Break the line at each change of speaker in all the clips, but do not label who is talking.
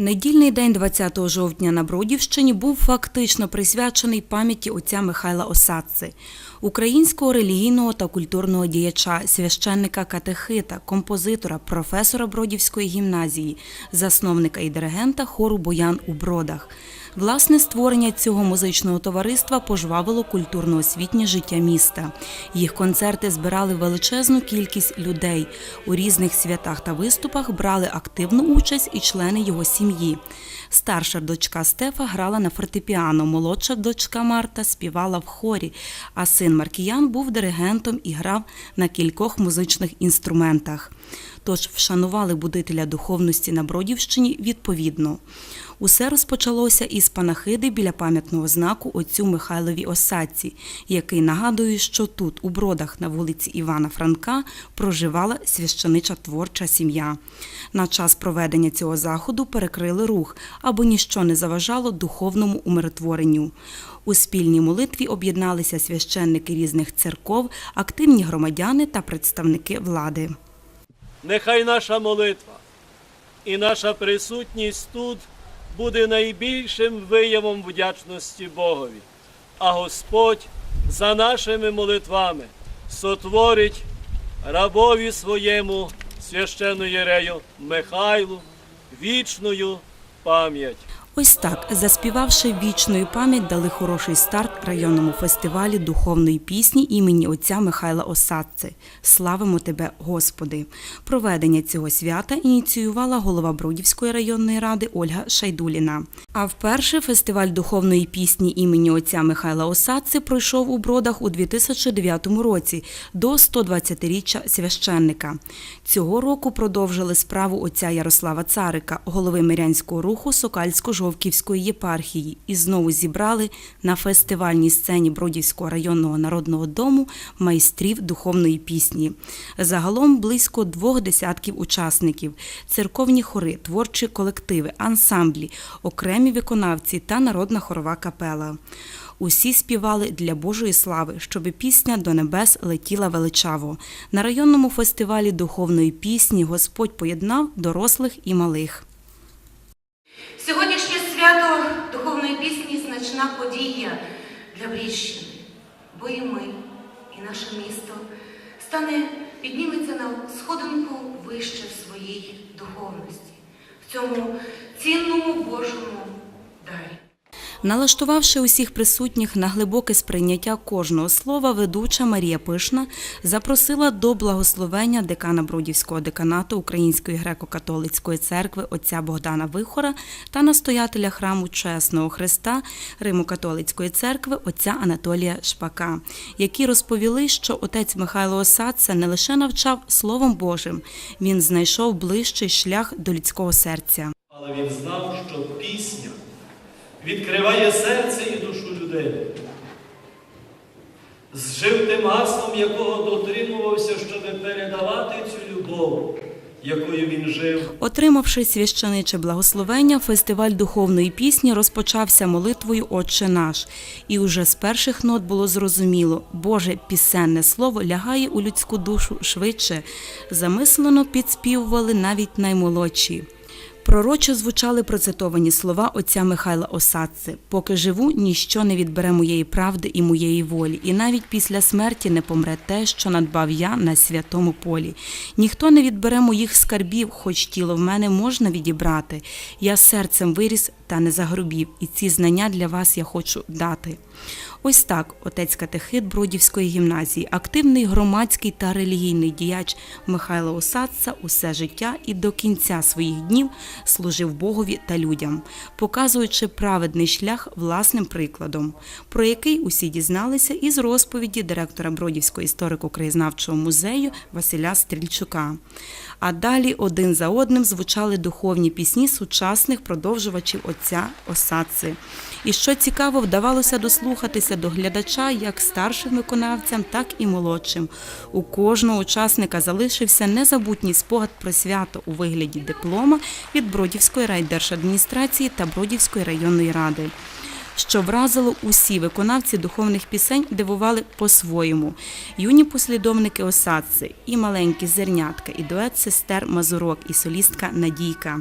Недільний день 20 жовтня на Бродівщині був фактично присвячений пам'яті отця Михайла Осадци, українського релігійного та культурного діяча, священника катехита, композитора, професора Бродівської гімназії, засновника і диригента хору Боян у Бродах. Власне створення цього музичного товариства пожвавило культурно-освітнє життя міста. Їх концерти збирали величезну кількість людей. У різних святах та виступах брали активну участь і члени його сім'ї. Старша дочка Стефа грала на фортепіано, молодша дочка Марта співала в хорі, а син Маркіян був диригентом і грав на кількох музичних інструментах. Тож вшанували будителя духовності на Бродівщині відповідно. Усе розпочалося із панахиди біля пам'ятного знаку отцю Михайлові Осадці, який нагадує, що тут, у бродах на вулиці Івана Франка, проживала священича творча сім'я. На час проведення цього заходу перекрили рух, аби ніщо не заважало духовному умиротворенню. У спільній молитві об'єдналися священники різних церков, активні громадяни та представники влади.
Нехай наша молитва і наша присутність тут буде найбільшим виявом вдячності Богові, а Господь за нашими молитвами сотворить рабові своєму священноєрею Михайлу вічною пам'ять.
Ось так, заспівавши вічною пам'ять, дали хороший старт районному фестивалі духовної пісні імені отця Михайла Осадци. Славимо тебе, Господи! Проведення цього свята ініціювала голова Бродівської районної ради Ольга Шайдуліна. А вперше фестиваль духовної пісні імені отця Михайла Осадци пройшов у Бродах у 2009 році до 120-річчя священника. Цього року продовжили справу отця Ярослава Царика, голови мирянського руху Сокальсько-Жовківської єпархії, і знову зібрали на фестивальній сцені Бродівського районного народного дому майстрів духовної пісні. Загалом близько двох десятків учасників, церковні хори, творчі колективи, ансамблі, окремі виконавці та народна хорова капела. Усі співали для Божої слави, щоб пісня до небес летіла величаво. На районному фестивалі духовної пісні Господь поєднав дорослих і малих.
Сьогоднішнє свято духовної пісні значна подія для Бріщини, бо і ми, і наше місто стане підніметься на сходинку вище в своїй духовності, в цьому цінному Божому.
Налаштувавши усіх присутніх на глибоке сприйняття кожного слова, ведуча Марія Пишна запросила до благословення декана Бродівського деканату Української греко-католицької церкви отця Богдана Вихора та настоятеля храму Чесного Христа Римо-католицької церкви отця Анатолія Шпака, які розповіли, що отець Михайло Осадце не лише навчав Словом Божим, він знайшов ближчий шлях до людського серця.
Але він знав, що пісня відкриває серце і душу людей. Зжив тим гаслом, якого дотримувався, щоб передавати цю любов, якою він жив.
Отримавши священиче благословення, фестиваль духовної пісні розпочався молитвою Отче наш. І уже з перших нот було зрозуміло, Боже пісенне слово лягає у людську душу швидше. Замислено підспівували навіть наймолодші. Пророчо звучали процитовані слова отця Михайла Осадци «Поки живу, ніщо не відбере моєї правди і моєї волі, і навіть після смерті не помре те, що надбав я на святому полі. Ніхто не відбере моїх скарбів, хоч тіло в мене можна відібрати. Я серцем виріс та не загрубів, і ці знання для вас я хочу дати». Ось так отець катехит Бродівської гімназії, активний громадський та релігійний діяч Михайло Осадца усе життя і до кінця своїх днів служив Богові та людям, показуючи праведний шлях власним прикладом, про який усі дізналися із розповіді директора Бродівського історико-краєзнавчого музею Василя Стрільчука. А далі один за одним звучали духовні пісні сучасних продовжувачів отця Осадци. І що цікаво, вдавалося дослухатися до глядача як старшим виконавцям, так і молодшим. У кожного учасника залишився незабутній спогад про свято у вигляді диплома від Бродівської райдержадміністрації та Бродівської районної ради. Що вразило усі виконавці духовних пісень дивували по-своєму. Юні послідовники осадці, і маленькі зернятка, і дует сестер Мазурок, і солістка Надійка.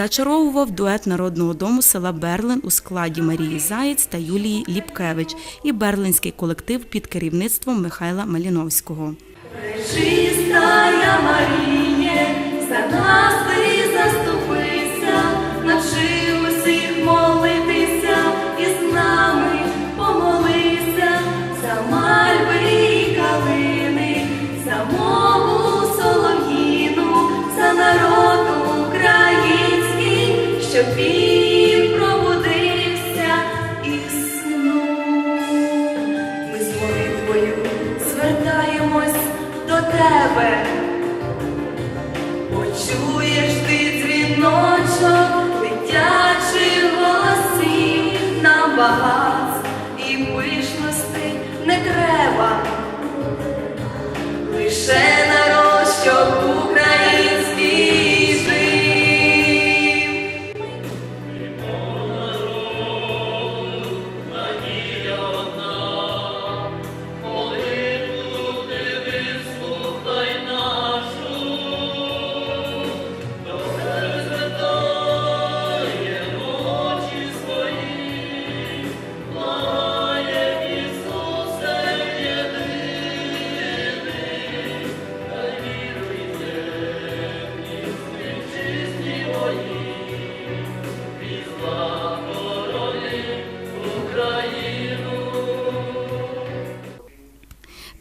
Зачаровував дует народного дому села Берлин у складі Марії Заєць та Юлії Ліпкевич і берлинський колектив під керівництвом Михайла Маліновського.
Пречистая Маріє, за нас щоб він пробудився із сну. Ми з молитвою звертаємось до тебе. Почуєш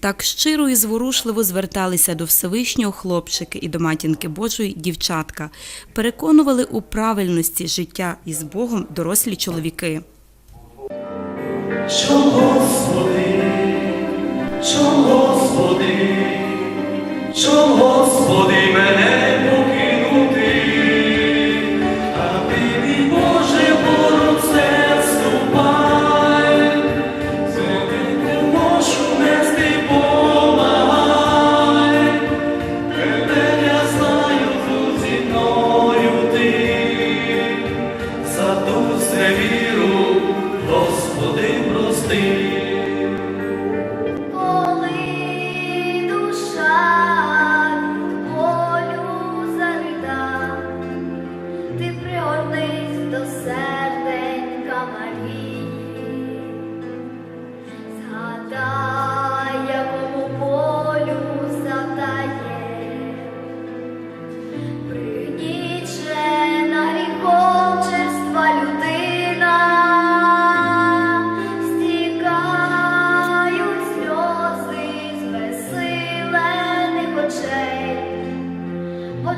Так щиро і зворушливо зверталися до Всевишнього хлопчики і до матінки Божої дівчатка, переконували у правильності життя із Богом дорослі чоловіки.
Що Господи, що Господи, що Господи мене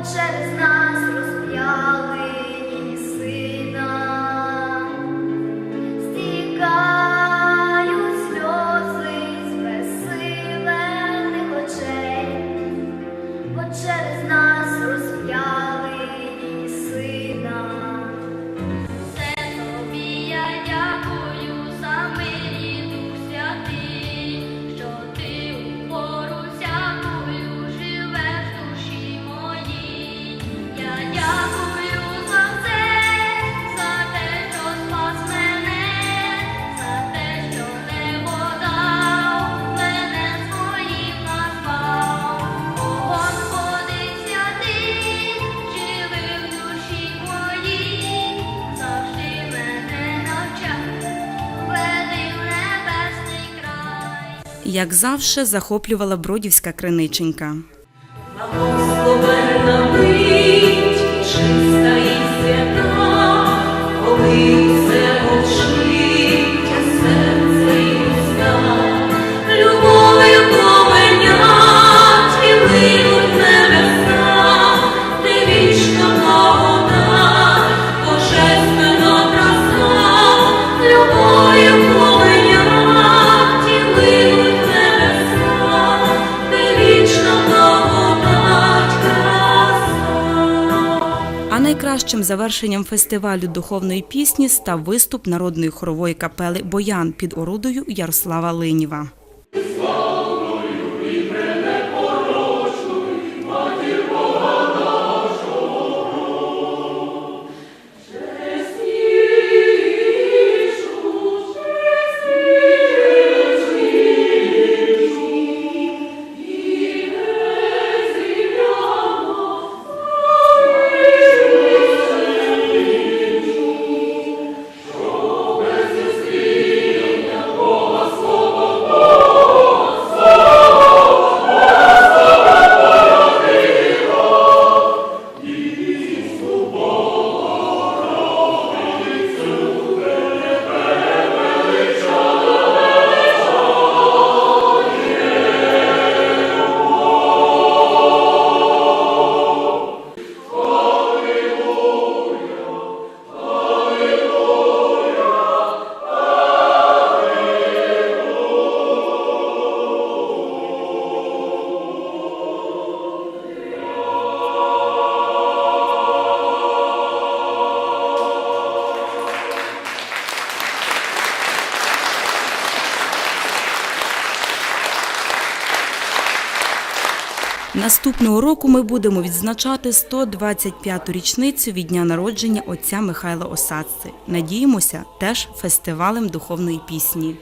через нас
Як завжди, захоплювала бродівська криниченька.
Благословенна мить, чиста і свята,
завершенням фестивалю духовної пісні став виступ народної хорової капели Боян під орудою Ярослава Линіва. Наступного року ми будемо відзначати 125-ту річницю від дня народження отця Михайла Осадци. Надіємося, теж фестивалем духовної пісні.